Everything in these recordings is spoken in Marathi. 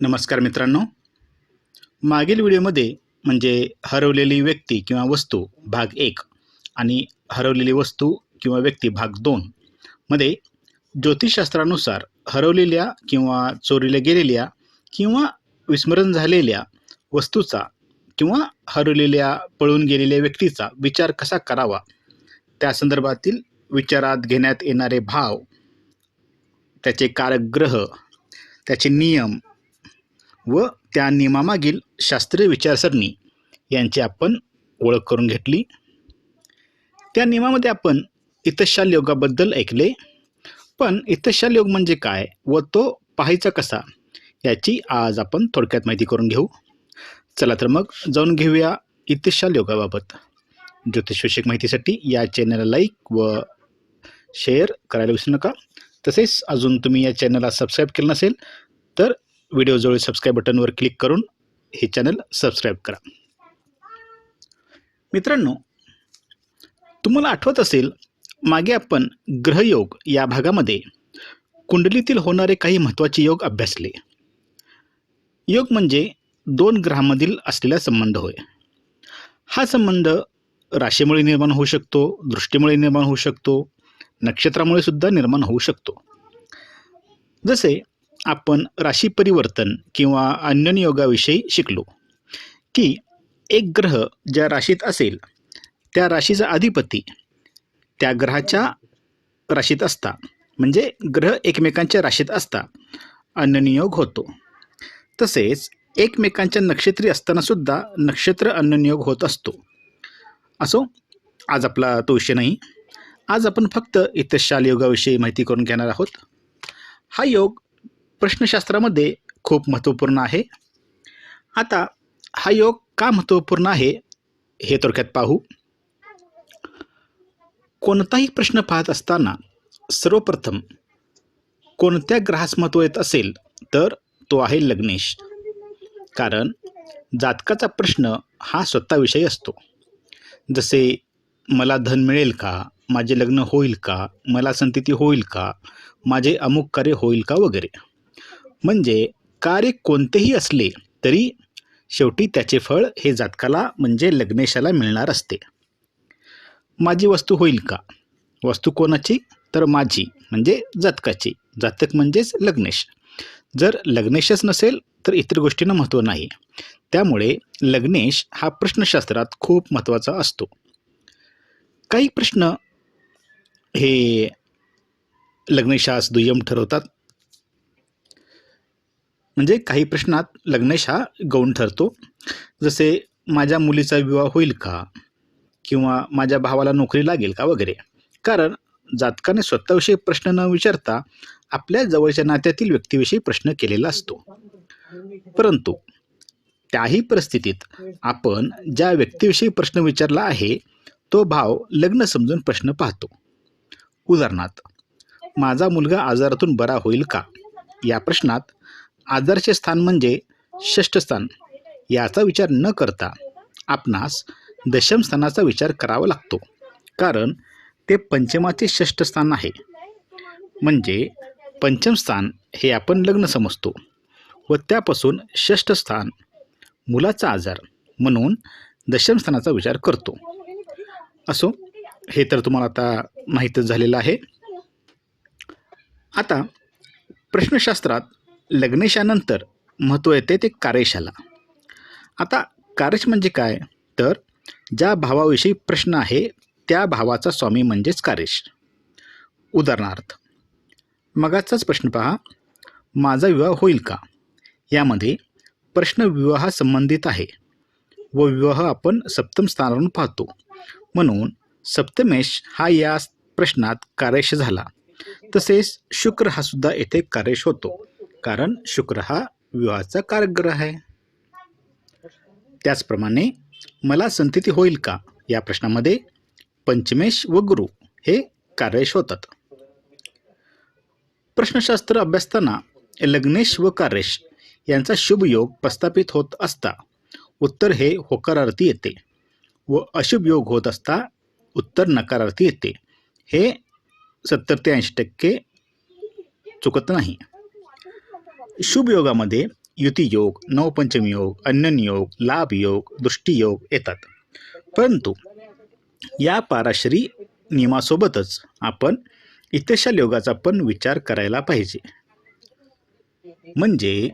नमस्कार मित्रांनो. मागील व्हिडिओमध्ये म्हणजे हरवलेली व्यक्ती किंवा वस्तू भाग एक आणि हरवलेली वस्तू किंवा व्यक्ती भाग दोन मध्ये ज्योतिषशास्त्रानुसार हरवलेल्या किंवा चोरीला गेलेल्या किंवा विस्मरण झालेल्या वस्तूचा किंवा हरवलेल्या पळून गेलेल्या व्यक्तीचा विचार कसा करावा? त्या संदर्भातील विचारात घेण्यात येणारे भाव त्याचे कारक ग्रह त्याचे नियम व त्या नियमामागील शास्त्रीय विचारसरणी यांची आपण ओळख करून घेतली. त्या नियमामध्ये आपण इतशाल योगाबद्दल ऐकले. पण इतशाल योग म्हणजे काय व तो पाहायचा कसा याची आज आपण थोडक्यात माहिती करून घेऊ. चला तर मग जाऊन घेऊया इतशाल योगाबाबत. ज्योतिषविषयक माहितीसाठी या चॅनलला लाईक व शेअर करायला विसरू नका. तसेच अजून तुम्ही या चॅनलला सबस्क्राईब केलं नसेल तर व्हिडिओजवळ सबस्क्राईब बटनवर क्लिक करून हे चॅनल सबस्क्राईब करा. मित्रांनो तुम्हाला आठवत असेल मागे आपण ग्रहयोग या भागामध्ये कुंडलीतील होणारे काही महत्त्वाचे योग अभ्यासले. योग म्हणजे दोन ग्रहामधील असलेला संबंध होय. हा संबंध राशीमुळे निर्माण होऊ शकतो दृष्टीमुळे निर्माण होऊ शकतो नक्षत्रामुळे सुद्धा निर्माण होऊ शकतो. जसे आपण राशी परिवर्तन किंवा अन्यन योगाविषयी शिकलो. की एक ग्रह ज्या राशीत असेल त्या राशीचा अधिपती त्या ग्रहाच्या राशीत असता. म्हणजे ग्रह एकमेकांच्या राशीत असता. अन्ननियोग होतो. तसेच एकमेकांच्या नक्षत्री असतानासुद्धा नक्षत्र अन्ननियोग होत असतो. असो आज आपला तो विषय नाही. आज आपण फक्त इतशाल योगाविषयी माहिती करून घेणार आहोत. हा योग प्रश्नशास्त्रामध्ये खूप महत्त्वपूर्ण आहे. आता हा योग का महत्त्वपूर्ण आहे हे थोडक्यात पाहू. कोणताही प्रश्न पाहत असताना सर्वप्रथम कोणत्या ग्रहास महत्त्व येत असेल तर तो आहे लग्नेश. कारण जातकाचा प्रश्न हा स्वतःविषयी असतो. जसे मला धन मिळेल का? माझे लग्न होईल का? मला संतती होईल का? माझे अमुक कार्य होईल का? वगैरे. म्हणजे कार्य कोणतेही असले तरी शेवटी त्याचे फळ हे जातकाला म्हणजे लग्नेशाला मिळणार असते. माझी वस्तू होईल का? वस्तू कोणाची? तर माझी म्हणजे जातकाची. जातक म्हणजेच लग्नेश. जर लग्नेशच नसेल तर इतर गोष्टींना महत्त्व नाही. त्यामुळे लग्नेश हा प्रश्नशास्त्रात खूप महत्त्वाचा असतो. काही प्रश्न हे लग्नेशास दुय्यम ठरवतात. म्हणजे काही प्रश्नात लग्नेश हा गौण ठरतो. जसे माझ्या मुलीचा विवाह होईल का? किंवा माझ्या भावाला नोकरी लागेल का? वगैरे. कारण जातकाने स्वतःविषयी प्रश्न न विचारता आपल्या जवळच्या नात्यातील व्यक्तीविषयी प्रश्न केलेला असतो. परंतु त्याही परिस्थितीत आपण ज्या व्यक्तीविषयी प्रश्न विचारला आहे तो भाव लग्न समजून प्रश्न पाहतो. उदाहरणार्थ माझा मुलगा आजारातून बरा होईल का? या प्रश्नात आजारचे स्थान म्हणजे षष्ठस्थान याचा विचार न करता आपणास दशम स्थानाचा विचार करावा लागतो. कारण ते पंचमाचे षष्ठ स्थान आहे. म्हणजे पंचम स्थान हे आपण लग्न समजतो व त्यापासून षष्ठ स्थान मुलाचा आजार म्हणून दशम स्थानाचा विचार करतो. असो हे तर तुम्हाला आता माहीतच झालेलं आहे. आता प्रश्नशास्त्रात लग्नेशानंतर महत्त्व येते ते कार्यशाला. आता कार्यश म्हणजे काय? तर ज्या भावाविषयी प्रश्न आहे त्या भावाचा स्वामी म्हणजेच कार्यश. उदाहरणार्थ मगाचाच प्रश्न पहा माझा विवाह होईल का? यामध्ये प्रश्न विवाहासंबंधित आहे व विवाह आपण सप्तम स्थानावरून पाहतो. म्हणून सप्तमेश हा या प्रश्नात कार्यश झाला. तसेच शुक्र हा सुद्धा येथे कार्यश होतो. कारण शुक्र हा विवाहाचा कारग्रह आहे. त्याचप्रमाणे मला संतती होईल का या प्रश्नामध्ये पंचमेश व गुरु हे कार्यश होतात प्रश्नशास्त्र अभ्यासताना लग्नेश व कार्यश यांचा शुभ योग प्रस्थापित होत असता उत्तर हे होकारार्थी येते व अशुभ योग होत असता उत्तर नकारार्थी येते. हे सत्तर ते ऐंशी टक्के चुकत नाही. शुभ योगामध्ये युतीयोग नवपंचमी योग अन्यन लाभयोग दृष्टियोग येतात. परंतु या पाराशरी नियमासोबतच आपण इत्यशाल योगाचा पण विचार करायला पाहिजे. म्हणजे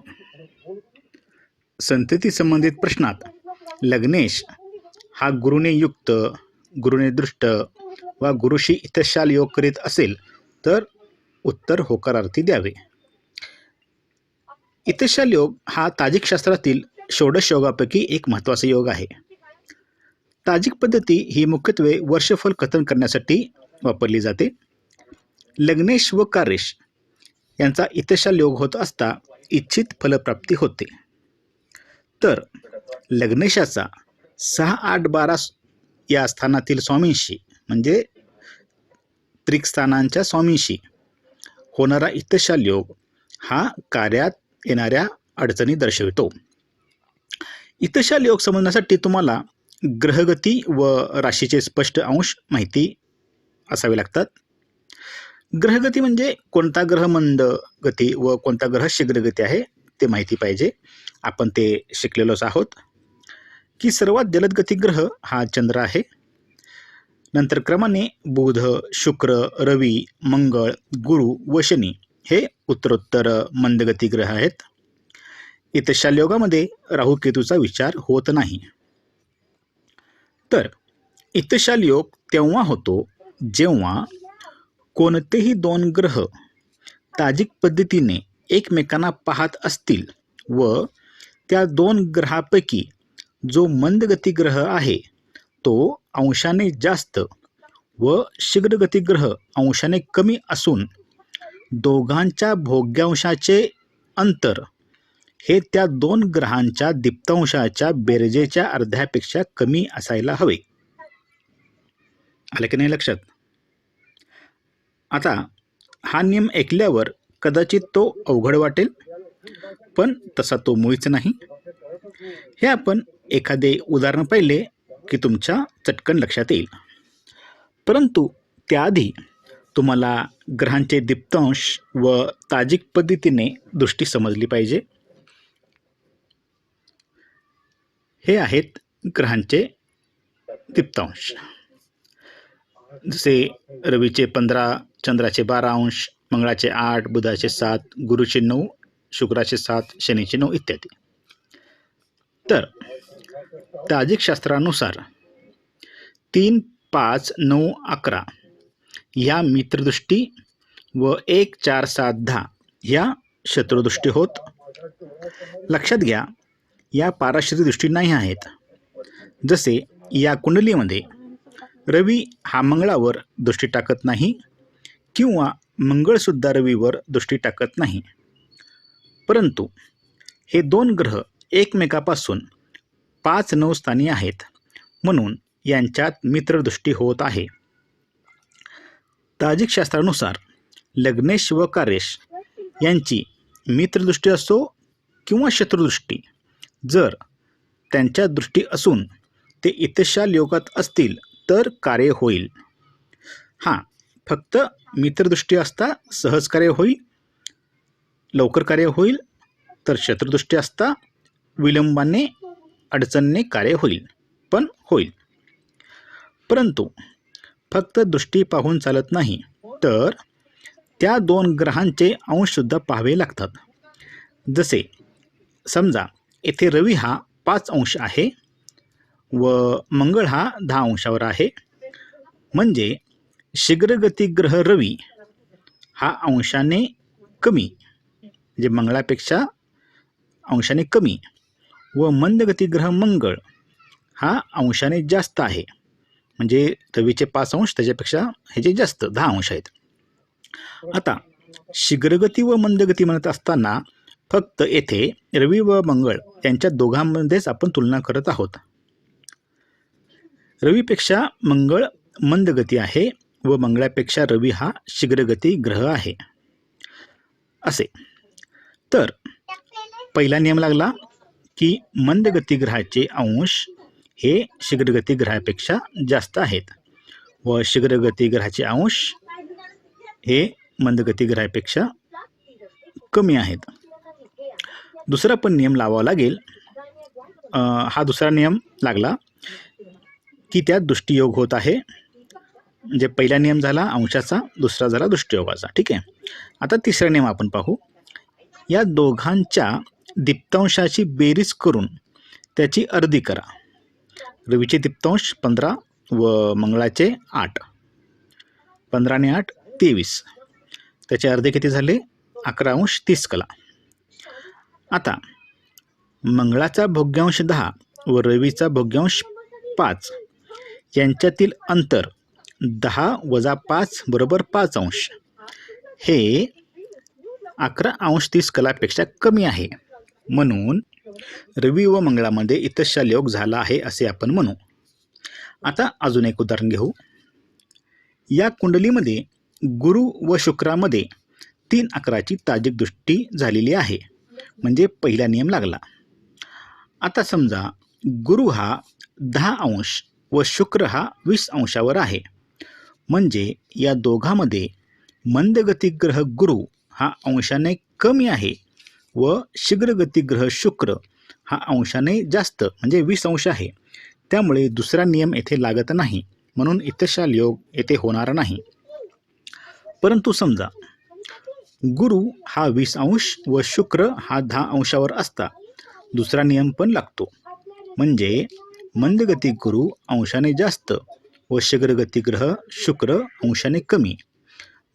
संतती संबंधित प्रश्नात लग्नेश हा गुरुने युक्त गुरुने दृष्ट वा गुरुशी इत्यशाल योग करीत असेल तर उत्तर होकारार्थी द्यावे. इत्यशाल योग हा ताजिक शास्त्रातील षोडश योगापैकी एक महत्त्वाचा योग आहे. ताजिक पद्धती ही मुख्यत्वे वर्षफल कथन करण्यासाठी वापरली जाते. लग्नेश व कारेश यांचा इत्यशाल योग होत असता इच्छित फलप्राप्ती होते. तर लग्नेशाचा सहा आठ बारा या स्थानातील स्वामींशी म्हणजे त्रिकस्थानांच्या स्वामींशी होणारा इत्यशाल योग हा कार्यात येणाऱ्या अडचणी दर्शवितो. इतशा योग समजण्यासाठी तुम्हाला ग्रहगती व राशीचे स्पष्ट अंश माहिती असावे लागतात. ग्रहगती म्हणजे कोणता ग्रह मंद गती व कोणता ग्रह शीघ्रगती आहे ते माहिती पाहिजे. आपण ते शिकलेलोच आहोत की सर्वात जलद गती ग्रह हा चंद्र आहे. नंतर क्रमाने बुध शुक्र रवी मंगळ गुरु व शनी हे उत्तरोत्तर मंदगती ग्रह आहेत. इतर योगामध्ये राहू केतूचा विचार होत नाही. तर इतशाल योग तेव्हा होतो जेव्हा कोणतेही दोन ग्रह ताजिक पद्धतीने एकमेकांना पाहत असतील व त्या दोन ग्रहापैकी जो मंदगती ग्रह आहे तो अंशाने जास्त व शीघ्रगती ग्रह अंशाने कमी असून दोघांच्या भोग्यांशाचे अंतर. हे त्या दोन ग्रहांच्या दीप्तांशाच्या बेरजेच्या अर्ध्यापेक्षा कमी असायला हवे. आले की नाही लक्षात? आता हा नियम ऐकल्यावर कदाचित तो अवघड वाटेल पण तसा तो मुळीच नाही. हे आपण एखादे उदाहरण पाहिले की तुमच्या चटकन लक्षात येईल. परंतु त्याआधी तुम्हाला ग्रहांचे दीप्तांश व ताजिक पद्धतीने दृष्टी समजली पाहिजे. हे आहेत ग्रहांचे दीप्तांश. जसे रवीचे पंधरा चंद्राचे बारा अंश मंगळाचे आठ बुधाचे सात गुरुचे नऊ शुक्राचे सात शनीचे नऊ इत्यादी. तर ताजिक शास्त्रानुसार तीन पाच नऊ अकरा या मित्रदृष्टी व एक चार सात दहा ह्या शत्रुदृष्टी होत. लक्षात घ्या या पाराश्री दृष्टी नाही आहेत. जसे या कुंडलीमध्ये रवी हा मंगळावर दृष्टी टाकत नाही किंवा मंगळसुद्धा रवीवर दृष्टी टाकत नाही. परंतु हे दोन ग्रह एकमेकापासून पाच नऊ स्थानी आहेत म्हणून यांच्यात मित्रदृष्टी होत आहे. ताजिक शास्त्रानुसार लग्नेश व कारेश यांची मित्रदृष्टी असो किंवा शत्रुदृष्टी जर त्यांच्या दृष्टी असून ते इतशा योगात असतील तर कार्य होईल. हां फक्त मित्रदृष्टी असता सहज कार्य होईल लवकर कार्य होईल तर शत्रुदृष्टी असता विलंबाने अडचणने कार्य होईल पण होईल. परंतु फक्त दृष्टी पाहून चालत नाही तर त्या दोन ग्रहांचे अंशसुद्धा पाहावे लागतात. जसे समजा येथे रवी हा पाच अंश आहे व मंगळ हा दहा अंशावर आहे. म्हणजे शीघ्रगती ग्रह रवी हा अंशाने कमी म्हणजे मंगळापेक्षा अंशाने कमी व मंदगती ग्रह मंगळ हा अंशाने जास्त आहे. म्हणजे रवीचे पाच अंश त्याच्यापेक्षा ह्याचे जास्त दहा अंश आहेत. आता शीघ्रगती व मंदगती म्हणत असताना फक्त येथे रवी व मंगळ यांच्या दोघांमध्येच आपण तुलना करत आहोत. रवीपेक्षा मंगळ मंदगती आहे व मंगळापेक्षा रवी हा शीघ्रगती ग्रह आहे. असे. तर पहिला नियम लागला की मंदगती ग्रहाचे अंश हे शीघ्रगती ग्रहापेक्षा जास्त आहेत. व शीघ्रगती ग्रहाचे अंश हे मंदगती ग्रहापेक्षा कमी आहेत. दुसरा पण नियम लावावा लागेल. हा दुसरा नियम लागला की त्यात दृष्टियोग होत आहे. म्हणजे पहिला नियम झाला अंशाचा दुसरा झाला दृष्टियोगाचा. ठीक आहे? आता तिसरा नियम आपण पाहू. या दोघांच्या दिप्तांशाची बेरीज करून त्याची अर्धी करा. रवीचे दिप्तांश पंधरा व मंगळाचे आठ. पंधरा आणि आठ तेवीस. त्याचे अर्धे किती झाले? अकरा अंश तीस कला. आता मंगळाचा भोग्यांश दहा व रवीचा भोग्यांश पाच. यांच्यातील अंतर दहा वजा पाच बरोबर पाच अंश. हे अकरा अंश तीस कलापेक्षा कमी आहे. म्हणून रवी व मंगळामध्ये इतशा योग झाला आहे असे आपण म्हणू. आता अजून एक उदाहरण घेऊ. या कुंडलीमध्ये गुरु व शुक्रामध्ये तीन अकराची ताजिक दृष्टी झालेली आहे. म्हणजे पहिला नियम लागला. आता समजा गुरु हा दहा अंश व शुक्र हा वीस अंशावर आहे. म्हणजे या दोघांमध्ये मंदगती ग्रह गुरु हा अंशाने कमी आहे. व शीघ्रगती ग्रह शुक्र हा अंशाने जास्त म्हणजे वीस अंश आहे. त्यामुळे दुसरा नियम येथे लागत नाही म्हणून इतशाल योग येथे होणार नाही. परंतु समजा गुरु हा वीस अंश व शुक्र हा दहा अंशावर असता दुसरा नियम पण लागतो. म्हणजे मंदगती गुरु अंशाने जास्त व शीघ्रगती ग्रह शुक्र अंशाने कमी.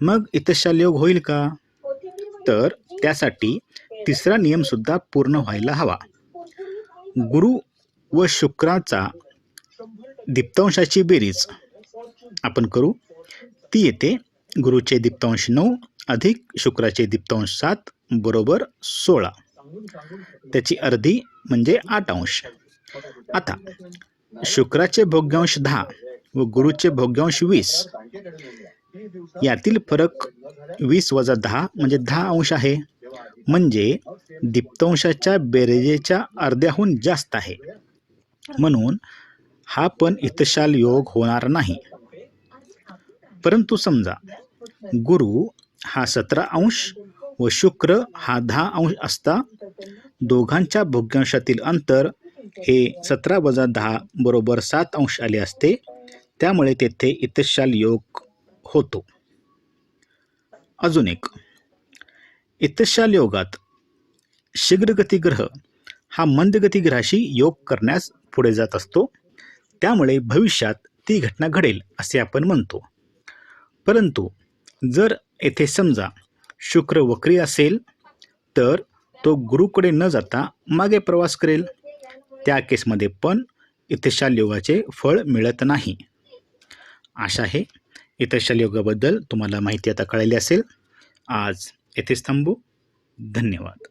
मग इतशाल योग होईल का? तर त्यासाठी तिसरा नियमसुद्धा पूर्ण व्हायला हवा. गुरु व शुक्राचा दीप्तांशाची बेरीज. आपण करू. ती येते गुरुचे दीप्तांश नऊ अधिक शुक्राचे दीप्तांश सात बरोबर सोळा. त्याची अर्धी म्हणजे आठ अंश. आता शुक्राचे भोग्यांश दहा व गुरुचे भोग्यांश वीस. यातील फरक वीस वजा दहा म्हणजे दहा अंश आहे. म्हणजे दिप्तांशाच्या बेरजेच्या अर्ध्याहून जास्त आहे. म्हणून हा पण इतशाल योग होणार नाही. परंतु समजा गुरु हा सतरा अंश व शुक्र हा दहा अंश असता दोघांच्या भोग्यांशातील अंतर हे सतरा वजा दहा बरोबर सात अंश आले असते त्यामुळे तेथे इतशाल योग होतो. अजून एक. इतशाल योगात शीघ्रगती ग्रह हा मंदगती ग्रहाशी योग करण्यास पुढे जात असतो. त्यामुळे भविष्यात ती घटना घडेल असे आपण म्हणतो. परंतु जर येथे समजा शुक्र वक्री असेल तर तो गुरुकडे न जाता मागे प्रवास करेल. त्या केसमध्ये पण इतशाल योगाचे फळ मिळत नाही. आशा आहे इतशाल योगाबद्दल तुम्हाला माहिती आता कळाली असेल. आज येथेच थांबू धन्यवाद।